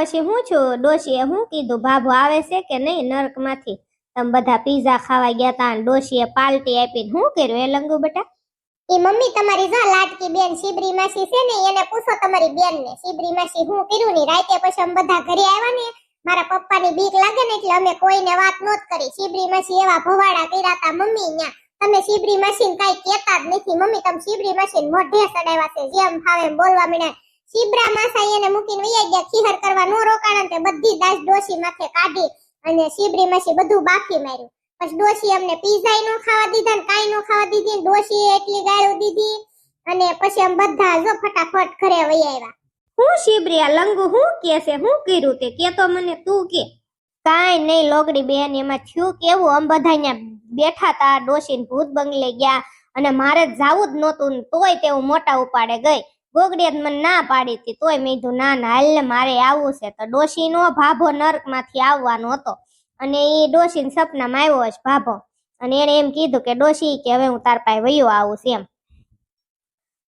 પછી હું છું? ડોશીએ હું કીધું, ભાભો આવે છે કે નહીં નર્કમાંથી? તમે બધા પીઝા ખાવા ગયા તા અને ડોશીએ પાલટી આપીને હું કર્યું એ લંગુ બેટા? એ મમ્મી તમારી જો લાટકી બેન શિબરી માસી છે ને, એને પૂછો તમારી બેન ને શિબરી માસી હું કર્યું ની? રાતે પછી અમે બધા ઘરે આવ્યા ને, મારા પપ્પાની બીક લાગે ને એટલે અમે કોઈને વાત નોત કરી. શિબરી માસી એવા ભવાડા કર્યા તા મમ્મી ન્યા તમે શિબરી માસી કઈ કેતા જ નથી. મમ્મી, તમે શિબરી માસી મોઢે સડાવ્યા છે, જેમ ફાવે બોલવા મીડ્યા શિબરા માસાઈ એને મૂકીને વૈયા ગયા, ખીહર કરવા રોકાણા તે બધી દાસ ડોશી માથે કાઢી અને શિબરી માસી બધું બાકી માર્યું. પછી ડોશી અમને પીઝા નો ખાવા દીધા ને કાઈ નો ખાવા દીધી ડોશી એટલી ગાળો દીધી અને પછી અમે બધા જો ફટાફટ ઘરે વહી આવ્યા. હું શિબરી, આ લંગુ હું કે છે? હું કર્યું તે? કે તો મને તું કે. કાઈ નહીં લોગડી બેન, એમાં થયું કેવું? આમ બધા અહીંયા બેઠા તા, ડોશી ભૂત બંગલે ગયા અને મારે જાવું જ નહોતું તોય તેવું મોટા ઉપાડે ગઈ. ગોગડીએ તો મને ના પાડી હતી, તોય મેં ના ના, હાલ મારે આવવું છે. તો ડોશીનો ભાભો નર્કમાંથી આવવાનો હતો અને એ ડોશીને સપનામાં આવ્યો છે ભાભો. અને એને એમ કીધું કે, ડોશી, કે હવે હું તાર પાસે વયો આવું છે એમ.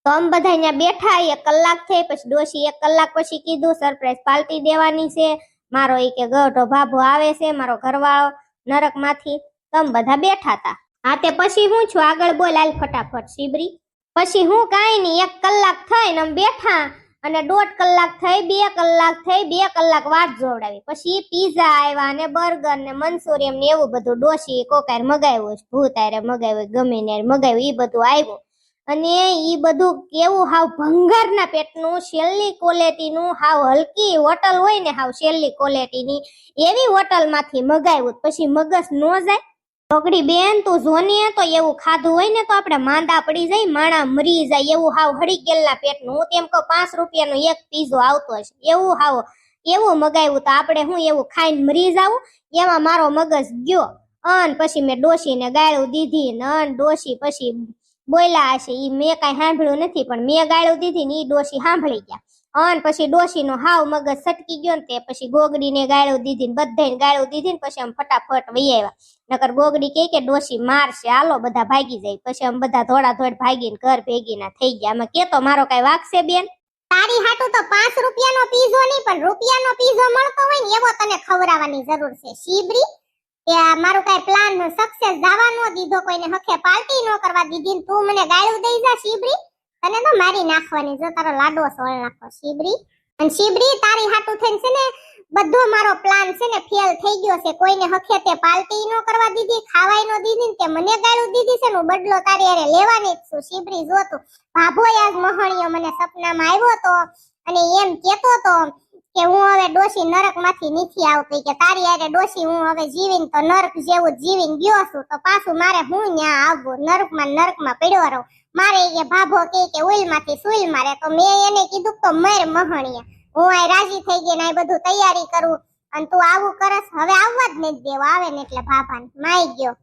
તો અમે બધા અહીંયા બેઠા, એક કલાક થઈ પછી ડોશી એક કલાક પછી કીધું, સરપ્રાઈઝ પાર્ટી દેવાની છે. મારો એ કે ગઢો ભાભો આવે છે, મારો ઘરવાળો નરકમાંથી. તમે બધા બેઠા હતા. હા તે પછી હું છું. આગળ બોલ હાલ ફટાફટ, શિબરી. પછી હું કાંઈ નહીં, એક કલાક થઈને ને બેઠા અને દોઢ કલાક થઈ, બે કલાક થઈ, બે કલાક વાત જોવડાવી. પછી પીઝા આવ્યા ને બર્ગર ને મંચુરિયન ને એવું બધું ડોસી કોકાર મગાવ્યું છે ભૂત આરે મગાવ્યું ગમે ને મગાવ્યું એ બધું આવ્યું અને એ બધું કેવું હાવ ભંગારના પેટનું, છેલ્લી ક્વોલિટીનું હાવ હલકી હોટલ હોય ને હાવ છેલ્લી ક્વોલિટીની એવી હોટલમાંથી મગાવ્યું પછી મગજ ન જાય છોકરી બેન, તું જોની તો એવું ખાધું હોય ને તો આપણે માંદા પડી જાય, માણા મરી જાય. એવું હાવ હળી ગયેલા પેટનું. હું તેમ કહું, પાંચ રૂપિયાનો એક પીઝો આવતો છે એવું હાવ, એવું મગાવ્યું તો આપણે હું એવું ખાઈને મરી જાવું એમાં મારો મગજ ગયો. અન પછી મેં ડોશીને ગાળું દીધી ને અન ડોશી પછી બોલ્યા હશે એ મેં કાંઈ સાંભળ્યું નથી, પણ મેં ગાળું દીધી ને એ ડોશી સાંભળી ગયા. અન પછી ડોશીનો હાવ મગજ સટકી ગયો ને તે પછી ગોગડીને ગાળો દીધી ને બધાને ગાળો દીધી ને પછી આમ ફટાફટ વહી આવ્યા. નકર ગોગડી કે, ડોશી, મારશે, હાલો, બધા ભાગી જાય. પછી આમ બધા ધોળા ધોળ ભાગીને ઘર ભેગી ના થઈ ગયા. અમે કેતો મારો કઈ વાગશે બેન? તારી હાટુ તો પાંચ રૂપિયાનો પીઝો નહીં, પણ રૂપિયાનો પીઝો મળતો હોય ને, એવો તને ખવડાવવાની જરૂર છે. શીબરી, કે આ મારું કઈ પ્લાન સક્સેસ જવા નો દીધો, કોઈને હખે પાર્ટી નો કરવા દીધી તું મને ગાળું દઈ જા, શીબરી. તને તો મારી નાખવાની, જો તારો લાડવો સોળ નાખો શિબરી. અને શિબરી તારી હાટુ થઈને છે ને, બધો મારો પ્લાન છે ને ફેલ થઈ ગયો છે. કોઈને હખે તે પાર્ટી નો કરવા દીધી, ખાવાય નો દીધી ને તે મને ગાળું દીધી છે ને બદલો તારી અરે લેવાની જ છું. શિબરી જો તું. ભાભો આજ મહણિયો મને સપનામાં આવ્યો તો, અને એમ કેતો તો કે હું હવે ડોશી નરકમાંથી નથી આવતી, કે તારી હારે ડોશી હું હવે જીવીને તો નરક જેવું જીવીને ગયો છું, તો પાછું મારે હું ન્યા આવવું? નરકમાં નરકમાં પડ્યો રહું. મારે કે ભાભો કે કે ઉઈલમાંથી સુઈલ મારે. તો મેં એને કીધું તો મેર મહણિયા. હું આ રાજી થઈ ગઈ ને આ બધું તૈયારી કરું. અને તું આવું કરસ હવે આવવા જ નહીં દેવો આવે ને એટલે ભાભાને માઈ ગયો.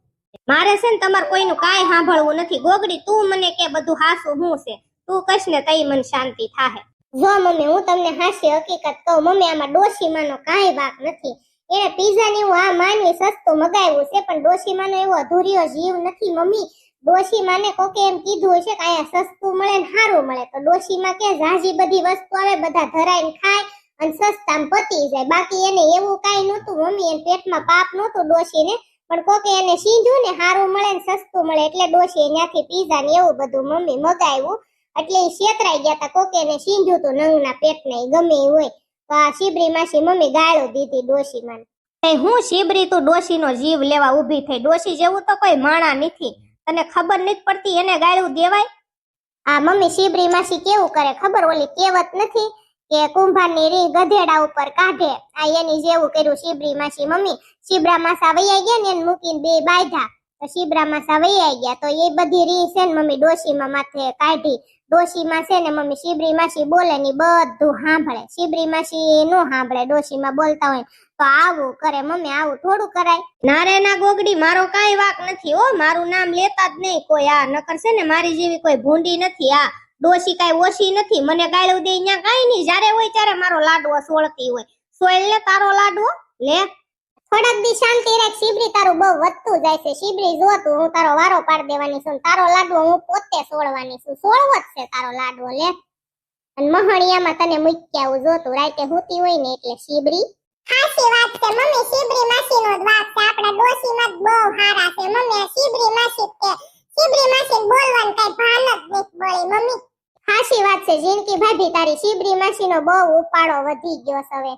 મારે છે ને તમારે કોઈનું કાંઈ સાંભળવું નથી. ગોગડી તું મને કે બધું હાસું હું છે? તું કશ ને તઈ મને શાંતિ થાહે. જો મમ્મી હું તમને હાસ્ય હકીકત કહું. મમ્મી આમાં ડોશીમાનો કાંઈ વાક નથી. એને પીઝા ને એવું આ માનવી સસ્તું મગાવ્યું છે પણ ડોશીમાનો એવો અધૂરિયો જીવ નથી મમ્મી. ડોશીમાને કોકે એમ કીધું હશે કે અહીંયા સસ્તું મળે ને સારું મળે. તો ડોશીમાં કે ઝાઝી બધી વસ્તુ આવે, બધા ધરાઈને ખાય અને સસ્તામાં પતી જાય. બાકી એને એવું કાંઈ નહોતું. મમ્મી એને પેટમાં પાપ નહોતું ડોશીને. પણ કોકે એને સીંધું ને સારું મળે ને સસ્તું મળે એટલે ડોશી ત્યાંથી પીઝા ને એવું બધું મમ્મી મગાવ્યું. એટલે એ છેતરાઈ ગયા તા. કોકે એને સીંધું તો નંગના પેટને ને ગમે હોય. તો આ શીબરી માસી મમ્મી ગાળો દીધી ડોશી માં હું શીબરી તું ડોશીનો જીવ લેવા ઊભી થઈ. ડોશી જેવું તો કોઈ માણા નથી. તને ખબર નથી પડતી એને ગાળું દેવાય? આ મમ્મી શિબરી માસી કેવું કરે ખબર? ઓલી કહેવત નથી કે કુંભારની રી ગધેડા ઉપર કાઢે. આ એની જેવું કર્યું શિબરી માસી મમ્મી. શિબરા માસા વૈયા ગયા ને એને મૂકીને બે બાંધ્યા. તો શીબરા માસા વૈયા ગયા. તો એ બધી રી છે ને મમ્મી ડોશીમાં માથે કાઢી. ડોશીમાં છે ને મમ્મી શિબરી માસી બોલે ને બધું સાંભળે શિબરી માસી નો સાંભળે ડોશીમાં બોલતા હોય તો આવું કરે મમ્મી, આવું થોડું કરાય. ના ના ગોગડી, મારો કાંઈ વાક નથી હો. મારું નામ લેતા જ નહીં કોઈ આ. નકર છે ને મારી જેવી કોઈ ભૂંડી નથી આ. ડોશી કાંઈ ઓછી નથી. મને ગાળું દે અહીંયા કાંઈ નહીં. જ્યારે હોય ત્યારે મારો લાડવો સોળતી હોય. સોયલ લે તારો લાડવો? લે. થોડાક દી શાંતિ રાખ શિબરી તારું બહુ વધતું જાય છે. શિબરી જો તું હું તારો વારો પાડ દેવાની છું તારો લાડવો હું પોતે સોળવાની છું. સોળવો જ છે તારો લાડવો લે. અને મહણિયામાં તને મૂકી આવું જોતું રાતે હોતી હોય ને એટલે શિબરી. હાસી વાત છે મમ્મી શિબરી માસી નો જ વાક છે. આપણા ડોશી માં બહુ હારા છે મમ્મી શિબરી માસી કે શિબરી માસી બોલવાનું કઈ ભાન જ નથી બોલી મમ્મી. હાસી વાત છે જિંદગી ભાભી તારી શિબરી માસી નો બહુ ઉપાડો વધી ગયો છે હવે.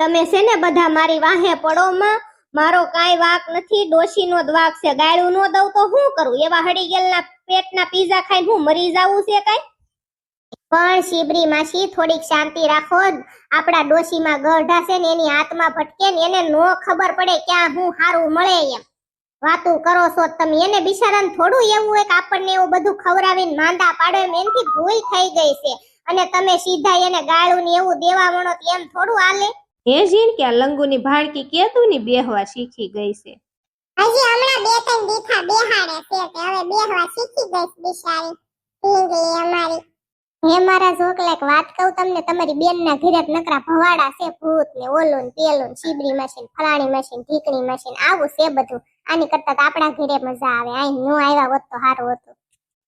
તમે છે ને બધા મારી વાહે પડોમાં મારો કાંઈ વાક નથી, ડોશીનો જ વાક છે. ગાળું નો દઉં તો શું કરું? એવા હડી ગયેલના પેટના પીઝા ખાઈને હું મરી જાવું છે કાંઈ? પણ શિબરી માસી, થોડીક શાંતિ રાખો આપણા ડોશીમાં ગઢા છે ને, એની આત્મા ભટકે ને, એને નો ખબર પડે ક્યાં હું સારું મળે એમ. વાતું કરો છો તમે. એને બિચારાને થોડું એવું હોય આપણને એવું બધું ખવડાવીને માંદા પાડે એમ. એનથી ભૂલ થઈ ગઈ છે. અને તમે સીધા એને ગાળું ને એવું દેવા તો એમ થોડું હાલે. હે જીન કે આ લંગુની ભાણકી કેતું ની બેહવા શીખી ગઈ છે? હજી હમણાં બે ત્રણ દીઠા બેહાડે છે કે હવે બેહવા શીખી ગઈ બિચારી. ઢીંગલી અમારી. હે મારા જોકલા એક વાત કહું તમને તમારી બેન ના ઘરે નકરા ભવાડા છે ભૂત ને ઓલું ને પેલું ને શીબડી મશીન ફલાણી મશીન ઢીકણી મશીન આવું છે બધું. આની કરતા આપણા ઘરે મજા આવે. અહીં નો આવ્યા હોત તો સારું હતું.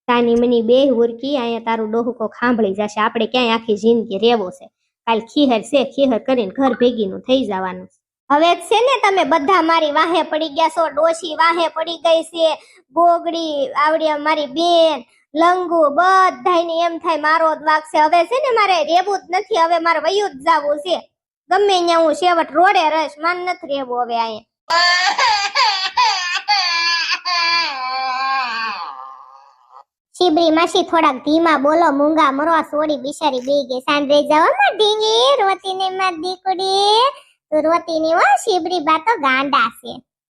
તાની મની બે હુરકી અહીંયા તારું ડોહુકો ખાંભળી જશે. આપણે ક્યાંય આખી જિંદગી રહેવો છે. કાલ ખીહર છે, ખીહર કરીને ઘર ભેગીનું થઈ જવાનું. હવે છે ને તમે બધા મારી વાહે પડી ગયા છો, ડોશી વાહે પડી ગઈ છે, ગોગડી, આવડી મારી બેન, લંગુ, બધાયને એમ થાય મારો જ વાક છે. હવે છે ને મારે રેવું જ નથી, હવે મારે વયું જ જાવું છે. ગમે ત્યાં હું સેવટ રોડે રહીશ, માન નથી રહેવું હવે અહીંયા શીબડી માસી થોડાક ધીમા બોલો, મૂંગા મરવા સોડી બિચારી બે ગઈ. સાંજે જવામાં ઢીંગી રોતીને માં દીકડી. તું રોતીની વા શિબરી બા તો ગાંડા છે.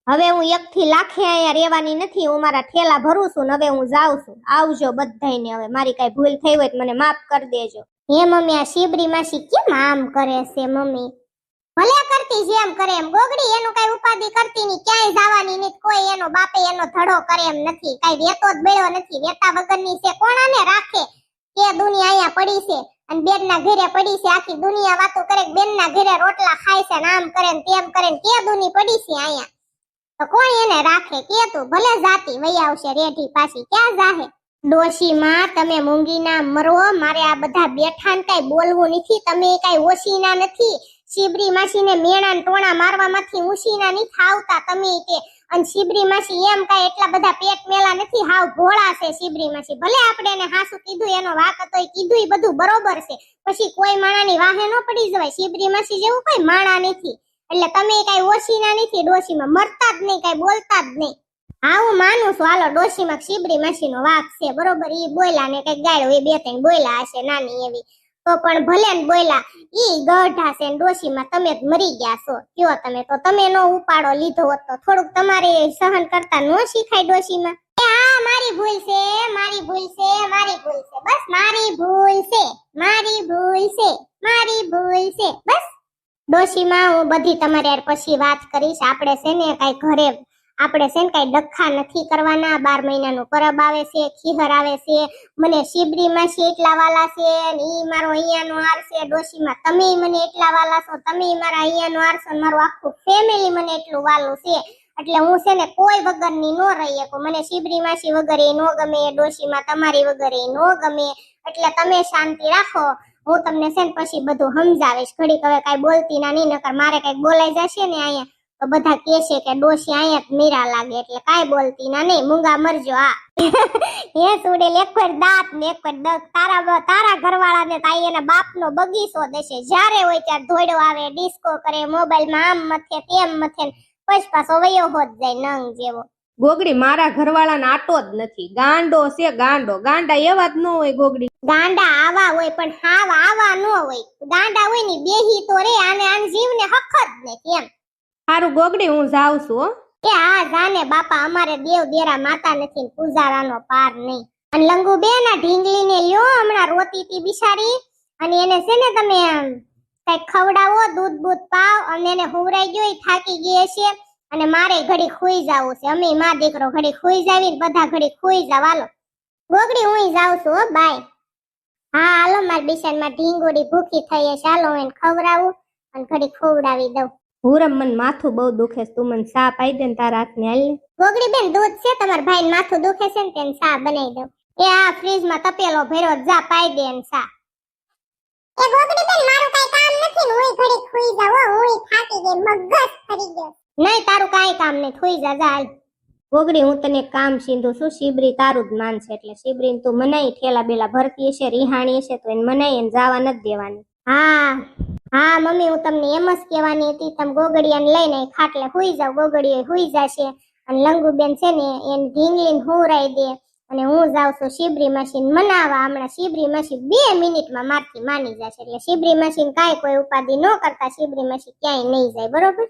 હવે હું એક થી લાખે અહીંયા રહેવાની નથી, હું મારા ઠેલા ભરું છું હવે હું જાઉં છું. આવજો બધાને હવે, મારી કઈ ભૂલ થઈ હોય મને માફ કરી દેજો. હે મમ્મી, આ શિબરી માસી કેમ આમ કરે છે, મમ્મી? ભલે કરતી જેમ કરે એમ. ગોગડી એનું કઈ ઉપાધિ કરતી ની ક્યાંય જવાની ની કોઈ એનો બાપે એનો ધડો કરે એમ નથી. કઈ વેતો જ બેળો નથી. વેતા વગરની છે કોણાને રાખે? કે દુનિયા અહીંયા પડી છે અને બેન ના ઘરે પડી છે? આખી દુનિયા વાતો કરે બેન ના ઘરે રોટલા ખાય છે ને આમ કરે ને તેમ કરે ને કે દુની પડી છે અહીંયા? તો કોણ એને રાખે? કે તું? ભલે જાતી વહી આવશે રેઢી પાછી. ક્યાં જાહે? ડોશી માં તમે મૂંગીના મરો. મારે આ બધા બેઠા ને કઈ બોલવું નથી. તમે કઈ ઓછી ના નથી. શીબરી માસીને મેણા ટોણા મારવામાંથી ઉસીના નથી આવતા તમે તે અને શિબરી માસી એમ કઈ એટલા બધા પેટ મેલા નથી, હાવ ભોળા છે શિબરી માસી. ભલે આપણે એને હાસુ કીધું, એનો વાક હતો, એ કીધું બધું બરોબર છે. પછી કોઈ માણાની વાહે ન પડી જવાય. શીબરી માસી જેવું કોઈ માણા નથી. એટલે તમે કઈ ઓછીના નથી ડોશીમાં. મરતા જ નહીં, કઈ બોલતા જ નહીં. હા હું માનું છું. હાલો, ડોશીમાં માસી માસીનો વાક છે. બરોબર એ બોયલા ને કઈ ગાળ્યો એ બે ત્રણ બોયલા હશે, નાની એવી. તો પણ ભલે ને બોલ્યા, ઈ ગઢા છે ડોશીમાં તમે મરી ગયા છો. કયો તમે? તો તમે નો ઉપાડો લીધો હોત તો થોડુંક તમારે સહન કરતા નો શીખાય ડોશીમાં. હા મારી ભૂલ છે, મારી ભૂલ છે, મારી ભૂલ છે. બસ મારી ભૂલ છે, મારી ભૂલ છે, મારી ભૂલ છે. બસ ડોશીમાં હું બધી તમારે પછી વાત કરીશ. આપણે છે ને કઈ ઘરે આપણે છે ને કઈ ડખા નથી કરવાના, બાર મહિનાનું પરબ આવે છે, ખીહર આવે છે, મને શીબડી માસી એટલા વાલા છે ને ઈ મારો અહીંયાનો હાર છે, ડોશીમાં તમે મને એટલા વાલા છો, તમે મારા અહીંયાનો હાર છો મારું આખું ફેમિલી મને એટલું વાલું છે. એટલે હું છે ને કોઈ વગરની નો રહી શકું. મને શીબડી માસી વગર એ નો ગમે, ડોશીમાં તમારી વગર એ નો ગમે. એટલે તમે શાંતિ રાખો. હું તમને છે ને પછી બધું સમજાવીશ. ઘડીક હવે કાંઈ બોલતી ના, નહીં, નકર મારે કંઈક બોલાઈ જશે ને અહીંયા. તો બધા કહેશે કે ડોશી અહીંયા જ મીરા લાગે એટલે કાંઈ બોલતી ના નહીં મૂંગા મરજો આ. હે સુડેલ એક વાર દાંત ને એક વાર દગ તારા તારા ઘરવાળા ને તાઈ એના બાપનો બગીચો દેશે. જ્યારે હોય ત્યારે ધોડો આવે ડિસ્કો કરે મોબાઈલમાં આમ મથે તેમ મથે પછી પાછો વયો હોત જાય નંગ જેવો. ગોગડી મારા ઘરવાળાને આટો જ નથી. ગાંડો છે ગાંડો. ગાંડા એવા જ ન હોય ગોગડી. ગાંડા આવા હોય પણ હાવ આવા ન હોય. ગાંડા હોય ને બેહી તો રે આને આન જીવને હક જ નથી એમ. હારું ગોગડી, હું જાઉં છું, હો. એ હા જાને બાપા, અમારે દેવ દેરા માતા નથી પૂજારાનો પાર નહીં. અને લંગુ બે ના ઢીંગલી ને લ્યો, હમણાં રોતી તી બિચારી અને એને છે ને તમે કઈ ખવડાવો, દૂધ, બૂધ, પાવ, અને એને હુવરાઈ ગયો થાકી ગઈ છે અને મારે ઘડી ખુઈ જાવું છે. અમે માં દીકરો ઘડી ખોઈ જાવી બધા ઘડી ખુઈ જાવ. હાલો. ગોગડી, હું જાઉં છું, હો, બાય. હા, હાલો, માર બિશાનમાં ઢીંગોડી ભૂખી થઈ છે ચાલો એને ખવડાવું અને ઘડી ખવડાવી દઉં. હુરમ મન માથું બહુ દુખે તું મને સા પાઈ દે ને તારા હાથને હાલ ગોગડી બેન દૂધ છે તમારા ભાઈ માથું દુખે છે ને તેને સા બનાવી દઉં. એ આ ફ્રીજમાં તપેલો ભર્યો જા પાઈ દે ને સા. એ ગોગડી બેન મારું કઈ કામ નથી ને હું ઘડી ખોઈ જાવ હું થાકી ગઈ મગજ ફરી ગયો. નહીં તારું કાંઈ કામ નહીં થોઈ જા જા ગોગડી હું તને કામ સીધું છું. શિબરી તારું જ માનશે એટલે શિબરી તું મનાઈ ઠેલા બેલા ભરતી હશે રિહાણી હશે તો એને મનાઈ એને જવા નથી દેવાની. હા. હા, મમ્મી, હું તમને એમ જ કહેવાની હતી, તમે ગોગડિયાને લઈને ખાટલે હુઈ જાવ ગોગડીએ હુઈ જશે અને લંગુબેન છે ને, એને ઢીંગલીને હુંરાઈ દે અને હું જાઉં છું શિબરી મશીન મનાવા હમણાં શિબરી મશીન બે મિનિટમાં મારથી માની જશે, એટલે શિબરી મશીન કાંઈ કોઈ ઉપાધિ ન કરતા, શિબરી મશીન ક્યાંય નહીં જાય, બરોબર?